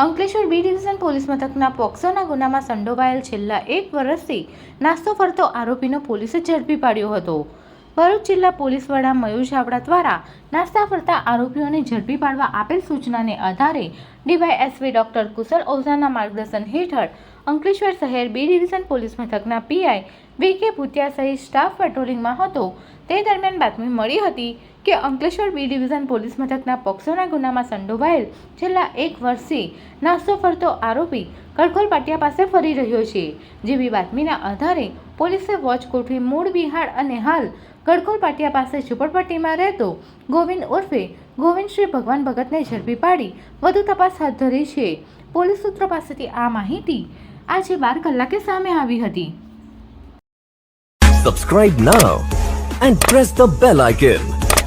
અંકલેશ્વર બી division police મથકના પોક્સોના ગુનામાં સંડોવાયેલ છેલ્લા એક વર્ષથી નાસ્તો ફરતો આરોપીનો પોલીસે ઝડપી પાડ્યો હતો. ભરૂચ જિલ્લા પોલીસ વડા મયુર ચાવડા દ્વારા નાસ્તા ફરતા આરોપીઓને ઝડપી પાડવા આપેલ સૂચનાને આધારે ડીવાયએસપી ડોક્ટર કુશલ ઓઝાના માર્ગદર્શન હેઠળ અંકલેશ્વર શહેર બી ડિવિઝન પોલીસ મથકના P I V K Bhutiya staff પેટ્રોલિંગમાં હતો. તે દરમિયાન બાતમી મળી હતી કે અંકલેશ્વર બી ડિવિઝન પોલીસ મથકના પોક્સોના ગુનામાં સંડોવાયેલ છેલ્લા એક વર્ષથી નાસ્તો ફરતો આરોપી કડખોલ પાટિયા પાસે ફરી રહ્યો છે. જેવી બાતમીના આધારે પોલીસે વોચ ગોઠવી મૂળ બિહાર અને હાલ કડખોલ પાટિયા પાસે ઝુંપડપટ્ટીમાં રહેતો ગોવિંદ ઉર્ફે ગોવિંદ શ્રી ભગવાન ભગતને ઝડપી પાડી વધુ તપાસ હાથ ધરી છે. પોલીસ સૂત્રો પાસેથી આ માહિતી આજે બાર કલાકે સામે આવી હતી. Subscribe now and press the bell icon.